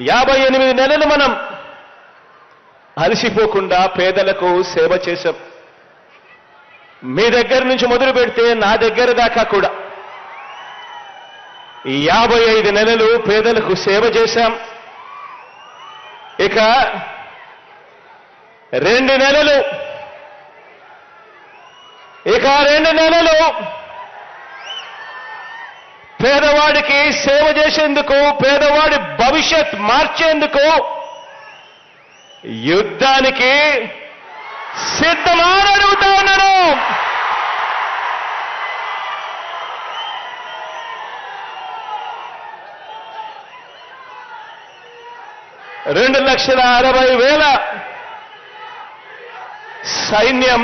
యాభై ఎనిమిది నెలలు మనం అలసిపోకుండా పేదలకు సేవ చేశాం. మీ దగ్గర నుంచి మొదలు పెడితే నా దగ్గర దాకా కూడా. యాభై ఐదు నెలలు పేదలకు సేవ చేశాం. ఇక రెండు నెలలు. ఇక రెండు నెలలు పేదవాడికి సేవ చేసేందుకు పేదవాడి భవిష్యత్ మార్చేందుకు యుద్ధానికి సిద్ధమా అడుగుతా ఉన్నాను. రెండు లక్షల అరవై వేల సైన్యం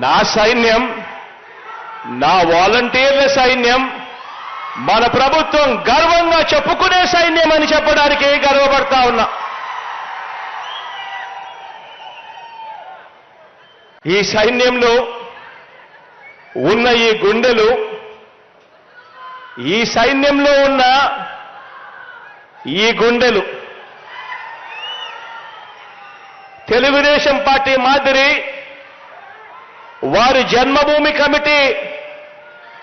నా సైన్యం నా వాలంటీర్ల సైన్యం మన ప్రభుత్వం గర్వంగా చెప్పుకునే సైన్యం అని చెప్పడానికి గర్వపడతా ఉన్నా. ఈ సైన్యంలో ఉన్న ఈ గుండెలు ఈ సైన్యంలో ఉన్న ఈ గుండెలు తెలుగుదేశం పార్టీ మాదిరి వారి జన్మభూమి కమిటీ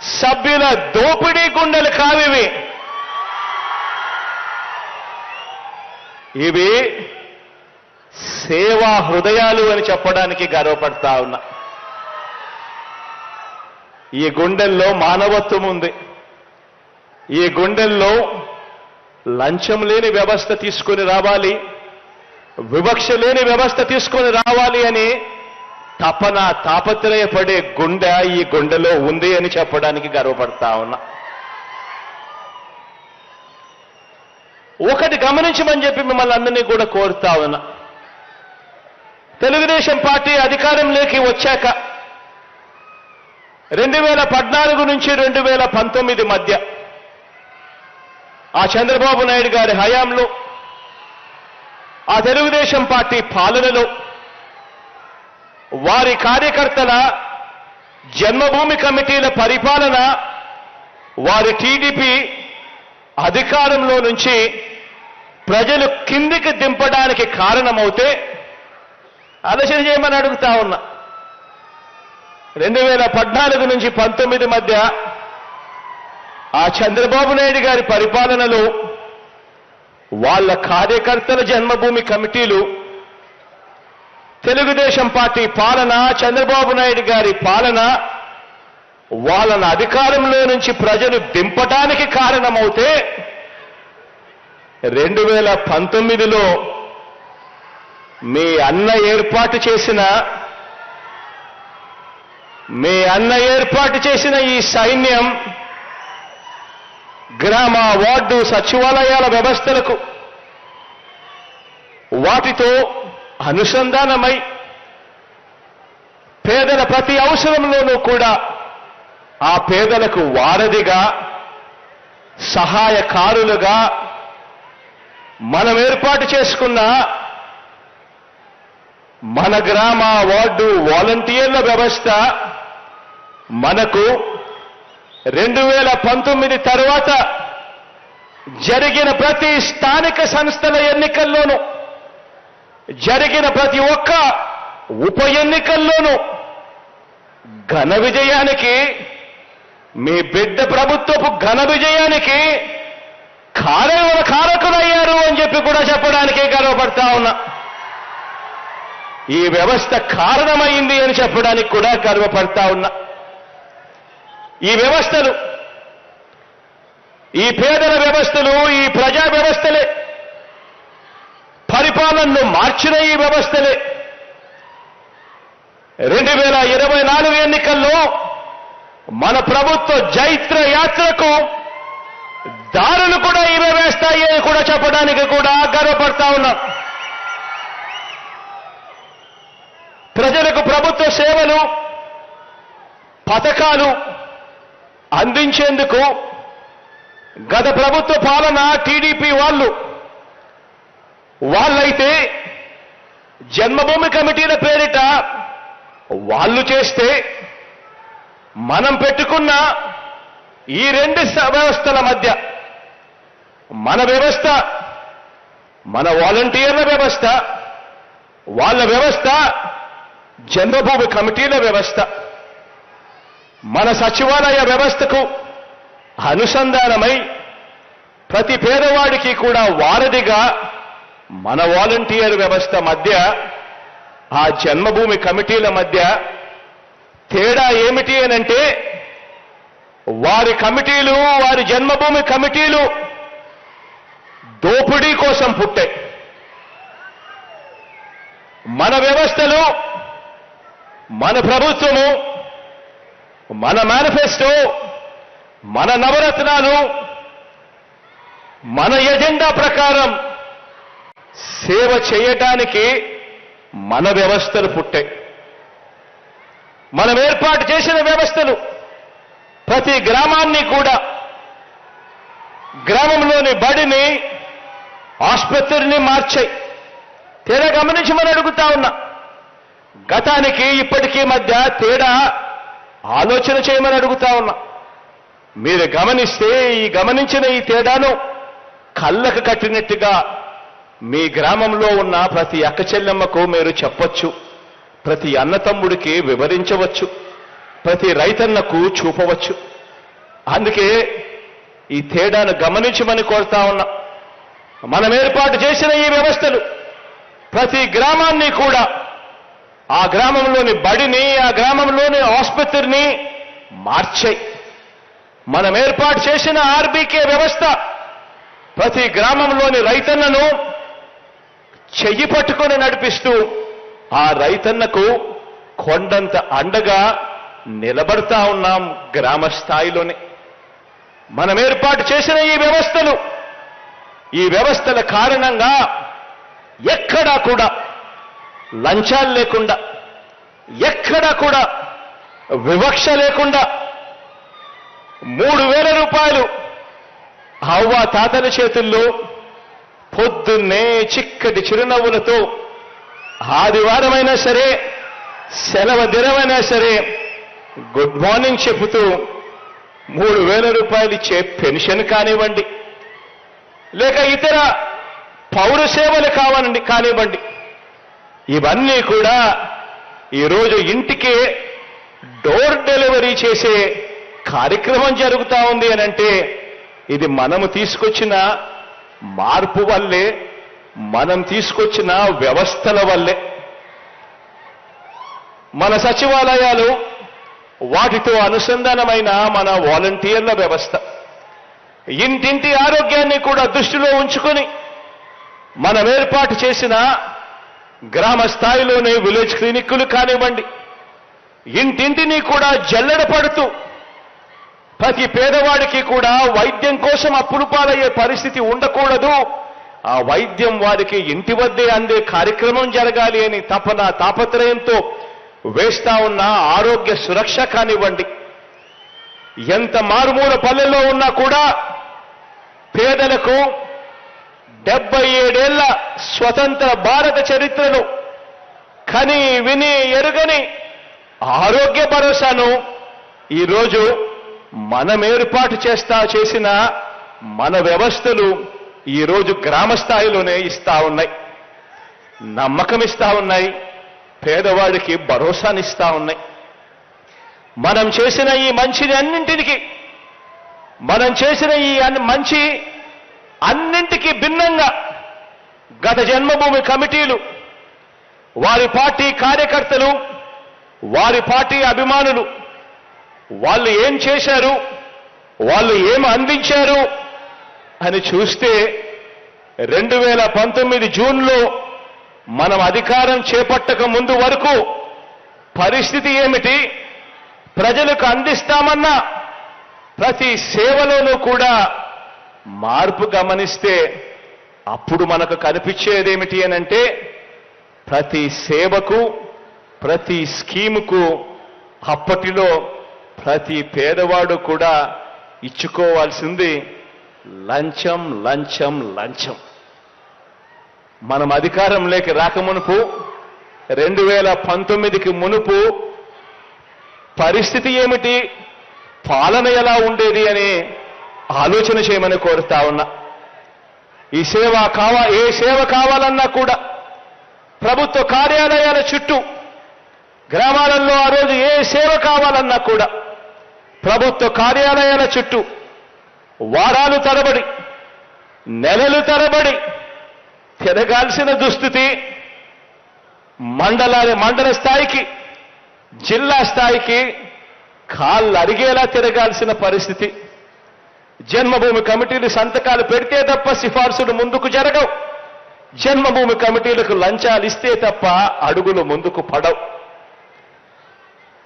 సభ్యుల దోపిడీ గుండెలు కావివి. ఇవి సేవా హృదయాలు అని చెప్పడానికి గర్వపడతా ఉన్నా. ఈ గుండెల్లో మానవత్వం ఉంది. ఈ గుండెల్లో లంచం లేని వ్యవస్థ తీసుకొని రావాలి. వివక్ష లేని వ్యవస్థ తీసుకొని రావాలి అని తపన తాపత్రయపడే గుండె ఈ గుండెలో ఉంది అని చెప్పడానికి గర్వపడతా ఉన్నా. ఒకటి గమనించమని చెప్పి మిమ్మల్ని అందరినీ కూడా కోరుతా ఉన్నా. తెలుగుదేశం పార్టీ అధికారంలోకి వచ్చాక రెండు వేల పద్నాలుగు నుంచి రెండు వేల పంతొమ్మిది మధ్య ఆ చంద్రబాబు నాయుడు గారి హయాంలో ఆ తెలుగుదేశం పార్టీ పాలనలో వారి కార్యకర్తల జన్మభూమి కమిటీల పరిపాలన వారి టీడీపీ అధికారంలో నుంచి ప్రజలు కిందికి దింపడానికి కారణమవుతే ఆలోచన చేయమని అడుగుతా ఉన్నా. రెండు వేల పద్నాలుగు నుంచి పంతొమ్మిది మధ్య ఆ చంద్రబాబు నాయుడు గారి పరిపాలనలో వాళ్ళ కార్యకర్తల జన్మభూమి కమిటీలు తెలుగుదేశం పార్టీ పాలన చంద్రబాబు నాయుడు గారి పాలన వాళ్ళను అధికారంలో నుంచి ప్రజలు దింపటానికి కారణమవుతే రెండు వేల పంతొమ్మిదిలో మీ అన్న ఏర్పాటు చేసిన మీ అన్న ఏర్పాటు చేసిన ఈ సైన్యం గ్రామ వార్డు సచివాలయాల వ్యవస్థలకు వాటితో అనుసంధానమై పేదల ప్రతి అవసరంలోనూ కూడా ఆ పేదలకు వారధిగా సహాయకారులుగా మనం ఏర్పాటు చేసుకున్న మన గ్రామ వార్డు వాలంటీర్ల వ్యవస్థ మనకు రెండు వేల పంతొమ్మిది తర్వాత జరిగిన ప్రతి స్థానిక సంస్థల ఎన్నికల్లోనూ జరిగిన ప్రతి ఒక్క ఉప ఎన్నికల్లోనూ ఘన విజయానికి మీ బిడ్డ ప్రభుత్వపు ఘన విజయానికి కారణ కారకులయ్యారు అని చెప్పి కూడా చెప్పడానికి గర్వపడతా ఉన్నా. ఈ వ్యవస్థ కారణమైంది అని చెప్పడానికి కూడా గర్వపడతా ఉన్నా. ఈ వ్యవస్థలు ఈ పేదల వ్యవస్థలు ఈ ప్రజా వ్యవస్థలే పరిపాలనను మార్చిన ఈ వ్యవస్థలే రెండు వేల ఇరవై నాలుగు ఎన్నికల్లో మన ప్రభుత్వ జైత్ర యాత్రకు దారులు కూడా ఇవే వేస్తాయి అని కూడా చెప్పడానికి కూడా గర్వపడతా ఉన్నాం. ప్రజలకు ప్రభుత్వ సేవలు పథకాలు అందించేందుకు గత ప్రభుత్వ పాలన టీడీపీ వాళ్ళు వాళ్ళైతే జన్మభూమి కమిటీల పేరిట వాళ్ళు చేస్తే మనం పెట్టుకున్న ఈ రెండు వ్యవస్థల మధ్య మన వ్యవస్థ మన వాలంటీర్ల వ్యవస్థ వాళ్ళ వ్యవస్థ జన్మభూమి కమిటీల వ్యవస్థ. మన సచివాలయ వ్యవస్థకు అనుసంధానమై ప్రతి పేదవాడికి కూడా వారధిగా మన వాలంటీర్ వ్యవస్థ మధ్య ఆ జన్మభూమి కమిటీల మధ్య తేడా ఏమిటి అనంటే వారి కమిటీలు వారి జన్మభూమి కమిటీలు దోపిడీ కోసం పుట్టాయి. మన వ్యవస్థలు మన ప్రభుత్వము మన మేనిఫెస్టో మన నవరత్నాలు మన ఎజెండా ప్రకారం సేవ చేయటానికి మన వ్యవస్థలు పుట్టాయి మనం ఏర్పాటు చేసిన వ్యవస్థలు ప్రతి గ్రామాన్ని కూడా గ్రామంలోని బడిని ఆసుపత్రిని మార్చాయి. తేడా గమనించమని అడుగుతా ఉన్నా. గతానికి ఇప్పటికీ మధ్య తేడా ఆలోచన చేయమని అడుగుతా ఉన్నా. మీరు గమనిస్తే ఈ గమనించిన ఈ తేడాను కళ్ళకు కట్టినట్టుగా మీ గ్రామంలో ఉన్న ప్రతి అక్క చెల్లెమ్మకు మీరు చెప్పొచ్చు. ప్రతి అన్నతమ్ముడికి వివరించవచ్చు. ప్రతి రైతన్నకు చూపవచ్చు. అందుకే ఈ తేడాను గమనించమని కోరుతా ఉన్నా. మనం ఏర్పాటు చేసిన ఈ వ్యవస్థలు ప్రతి గ్రామాన్ని కూడా ఆ గ్రామంలోని బడిని ఆ గ్రామంలోని ఆసుపత్రిని మార్చాయి. మనం ఏర్పాటు చేసిన ఆర్బీకే వ్యవస్థ ప్రతి గ్రామంలోని రైతన్నను చెయ్యి పట్టుకొని నడిపిస్తూ ఆ రైతన్నకు కొండంత అండగా నిలబడతా ఉన్నాం గ్రామ స్థాయిలోనే మనం ఏర్పాటు చేసిన ఈ వ్యవస్థలు ఈ వ్యవస్థల కారణంగా ఎక్కడా కూడా లంచాలు లేకుండా ఎక్కడా కూడా వివక్ష లేకుండా మూడు వేల రూపాయలు అవ్వ తాతల చేతుల్లో పొద్దున్నే చిక్కటి చిరునవ్వులతో ఆదివారమైనా సరే సెలవు దినమైనా సరే గుడ్ మార్నింగ్ చెబుతూ మూడు వేల రూపాయలు ఇచ్చే పెన్షన్ కానివ్వండి లేక ఇతర పౌర సేవలు కావాలండి కానివ్వండి. ఇవన్నీ కూడా ఈరోజు ఇంటికే డోర్ డెలివరీ చేసే కార్యక్రమం జరుగుతూ ఉంది అని అంటే ఇది మనము తీసుకొచ్చిన మార్పు వల్లే మనం తీసుకొచ్చిన వ్యవస్థల వల్లే. మన సచివాలయాలు వాటితో అనుసంధానమైన మన వాలంటీర్ల వ్యవస్థ. ఇంటింటి ఆరోగ్యాన్ని కూడా దృష్టిలో ఉంచుకొని మనం ఏర్పాటు చేసిన గ్రామ స్థాయిలోనే విలేజ్ క్లినిక్లు కానివ్వండి ఇంటింటిని కూడా జల్లెడ పడుతూ ప్రతి పేదవాడికి కూడా వైద్యం కోసం అప్పులు పాలయ్యే పరిస్థితి ఉండకూడదు. ఆ వైద్యం వారికి ఇంటి వద్దే అందే కార్యక్రమం జరగాలి అని తపన తాపత్రయంతో వేస్తా ఉన్న ఆరోగ్య సురక్ష కానివ్వండి. ఎంత మారుమూల పల్లెల్లో ఉన్నా కూడా పేదలకు డెబ్బై ఏడేళ్ళ స్వతంత్ర భారత చరిత్రను కని విని ఎరుగని ఆరోగ్య భరోసాను ఈరోజు మనం ఏర్పాటు చేస్తా చేసిన మన వ్యవస్థలు ఈరోజు గ్రామ స్థాయిలోనే ఇస్తా ఉన్నాయి. నమ్మకం ఇస్తా ఉన్నాయి. పేదవాడికి భరోసానిస్తా ఉన్నాయి. మనం చేసిన ఈ మంచిని అన్నింటికి మనం చేసిన ఈ అన్ని మంచి అన్నింటికి భిన్నంగా గత జన్మభూమి కమిటీలు వారి పార్టీ కార్యకర్తలు వారి పార్టీ అభిమానులు వాళ్ళు ఏం చేశారు? వాళ్ళు ఏం అందించారు? అని చూస్తే రెండు వేల పంతొమ్మిది జూన్లో మనం అధికారం చేపట్టక ముందు వరకు పరిస్థితి ఏమిటి? ప్రజలకు అందిస్తామన్న ప్రతి సేవలోనూ కూడా మార్పు గమనిస్తే అప్పుడు మనకు కనిపించేదేమిటి అనంటే ప్రతి సేవకు ప్రతి స్కీముకు అప్పటిలో ప్రతి పేదవాడు కూడా ఇచ్చుకోవాల్సింది లంచం లంచం లంచం. మనం అధికారంలోకి రాకమునుపు రెండు వేల పంతొమ్మిదికి మునుపు పరిస్థితి ఏమిటి పాలన ఎలా ఉండేది అని ఆలోచన చేయమని కోరుతా ఉన్నా. ఈ సేవ కావా ఏ సేవ కావాలన్నా కూడా ప్రభుత్వ కార్యాలయాల చుట్టూ గ్రామాలలో ఆ రోజు ఏ సేవ కావాలన్నా కూడా ప్రభుత్వ కార్యాలయాల చుట్టూ వారాలు తరబడి నెలలు తరబడి తిరగాల్సిన దుస్థితి మండల మండల స్థాయికి జిల్లా స్థాయికి కాళ్ళు అరిగేలా తిరగాల్సిన పరిస్థితి. జన్మభూమి కమిటీలు సంతకాలు పెడితే తప్ప సిఫార్సులు ముందుకు జరగవు. జన్మభూమి కమిటీలకు లంచాలు ఇస్తే తప్ప అడుగులు ముందుకు పడవు.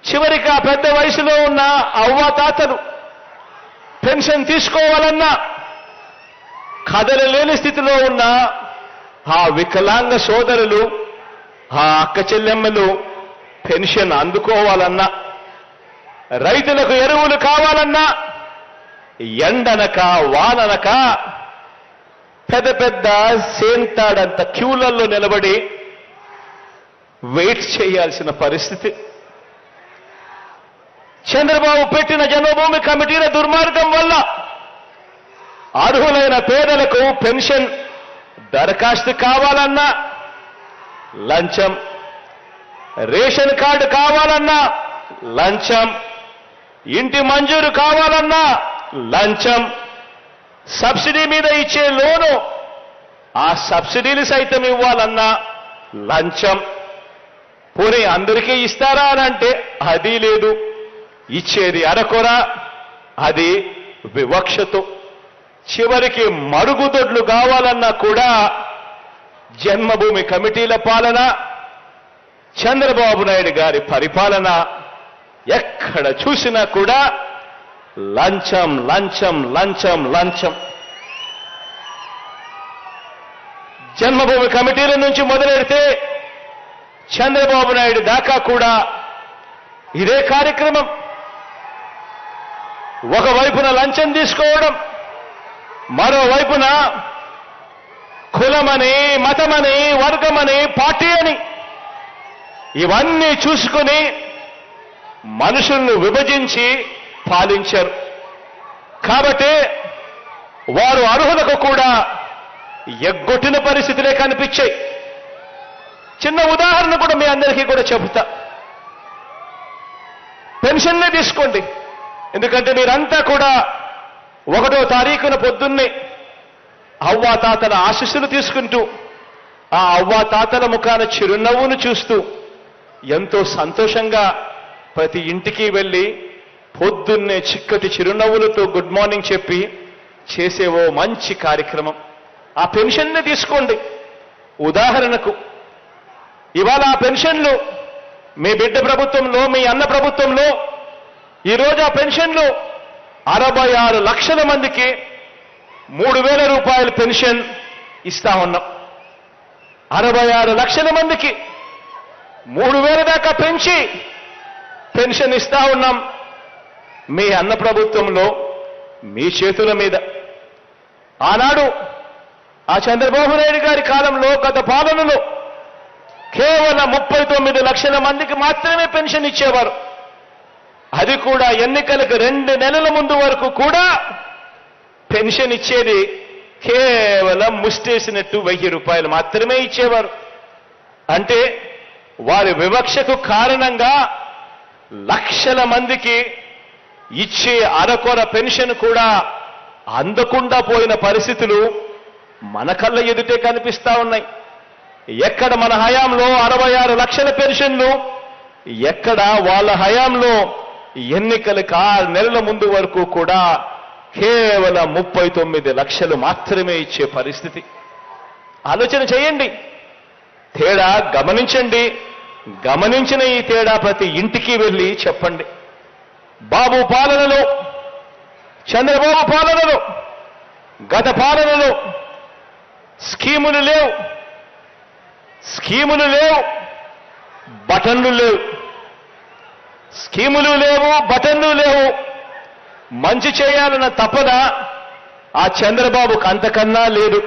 చివరికి ఆ పెద్ద వయసులో ఉన్న అవ్వ తాతలు పెన్షన్ తీసుకోవాలన్నా కదలలేని స్థితిలో ఉన్న ఆ వికలాంగ సోదరులు ఆ అక్క చెల్లెమ్మలు పెన్షన్ అందుకోవాలన్నా రైతులకు ఎరువులు కావాలన్నా ఎండనక వాననక పెద్ద పెద్ద సేంతాడంత క్యూలలో నిలబడి వెయిట్ చేయాల్సిన పరిస్థితి. చంద్రబాబు పెట్టిన జన్మభూమి కమిటీల దుర్మార్గం వల్ల అర్హులైన పేదలకు పెన్షన్ దరఖాస్తు కావాలన్నా లంచం రేషన్ కార్డు కావాలన్నా లంచం ఇంటి మంజూరు కావాలన్నా లంచం. సబ్సిడీ మీద ఇచ్చే లోను ఆ సబ్సిడీలు సైతం ఇవ్వాలన్నా లంచం. పోనీ అందరికీ ఇస్తారా అని అంటే అది లేదు. ఇచ్చేది అరకొర అది వివక్షతో. చివరికి మరుగుదొడ్లు కావాలన్నా కూడా జన్మభూమి కమిటీల పాలన చంద్రబాబు నాయుడు గారి పరిపాలన ఎక్కడ చూసినా కూడా లంచం లంచం లంచం లంచం. జన్మభూమి కమిటీల నుంచి మొదలెడితే చంద్రబాబు నాయుడు దాకా కూడా ఇదే కార్యక్రమం. ఒకవైపున లంచం తీసుకోవడం మరోవైపున కులమని మతమని వర్గమని పార్టీ అని ఇవన్నీ చూసుకుని మనుషులను విభజించి పాలించారు. కాబట్టి వారు అర్హులకు కూడా ఎగ్గొట్టిన పరిస్థితులే కనిపించాయి. చిన్న ఉదాహరణ కూడా మీ అందరికీ కూడా చెబుతా. పెన్షన్నే తీసుకోండి. ఎందుకంటే మీరంతా కూడా ఒకటో తారీఖున పొద్దున్నే అవ్వా తాతల ఆశీస్సులు తీసుకుంటూ ఆ అవ్వా తాతల ముఖాన చిరునవ్వును చూస్తూ ఎంతో సంతోషంగా ప్రతి ఇంటికి వెళ్ళి పొద్దున్నే చిక్కటి చిరునవ్వులతో గుడ్ మార్నింగ్ చెప్పి చేసే ఓ మంచి కార్యక్రమం. ఆ పెన్షన్ని తీసుకోండి. ఉదాహరణకు ఇవాళ ఆ పెన్షన్లు మీ బిడ్డ ప్రభుత్వంలో మీ అన్న ప్రభుత్వంలో ఈరోజు ఆ పెన్షన్లు అరవై ఆరు లక్షల మందికి మూడు వేల రూపాయల పెన్షన్ ఇస్తా ఉన్నాం. అరవై ఆరు లక్షల మందికి మూడు వేల దాకా పెంచి పెన్షన్ ఇస్తా ఉన్నాం. మీ అన్న ప్రభుత్వంలో మీ చేతుల మీద. ఆనాడు ఆ చంద్రబాబు నాయుడు గారి కాలంలో గత పాలనలో కేవలం ముప్పై తొమ్మిది లక్షల మందికి మాత్రమే పెన్షన్ ఇచ్చేవారు. అది కూడా ఎన్నికలకు రెండు నెలల ముందు వరకు కూడా పెన్షన్ ఇచ్చేది కేవలం ముష్టేసినట్టు వెయ్యి రూపాయలు మాత్రమే ఇచ్చేవారు. అంటే వారి వివక్షకు కారణంగా లక్షల మందికి ఇచ్చే అరకొర పెన్షన్ కూడా అందకుండా పోయిన పరిస్థితులు మన కళ్ళ ఎదుటే కనిపిస్తా ఉన్నాయి. ఎక్కడ మన హయాంలో అరవై ఆరు లక్షల పెన్షన్లు ఎక్కడ వాళ్ళ హయాంలో ఎన్నికలకు ఆరు నెలల ముందు వరకు కూడా కేవలం ముప్పై తొమ్మిది లక్షలు మాత్రమే ఇచ్చే పరిస్థితి. ఆలోచన చేయండి. తేడా గమనించండి. గమనించిన ఈ తేడా ప్రతి ఇంటికి వెళ్ళి చెప్పండి. బాబు పాలనలో చంద్రబాబు పాలనలో గత పాలనలో స్కీములు లేవు. స్కీములు లేవు. బటన్లు లేవు. స్కీములు లేవు బటన్లు లేవు. మంచి చేయాలన్న తపన ఆ చంద్రబాబుకు అంతకన్నా లేదు.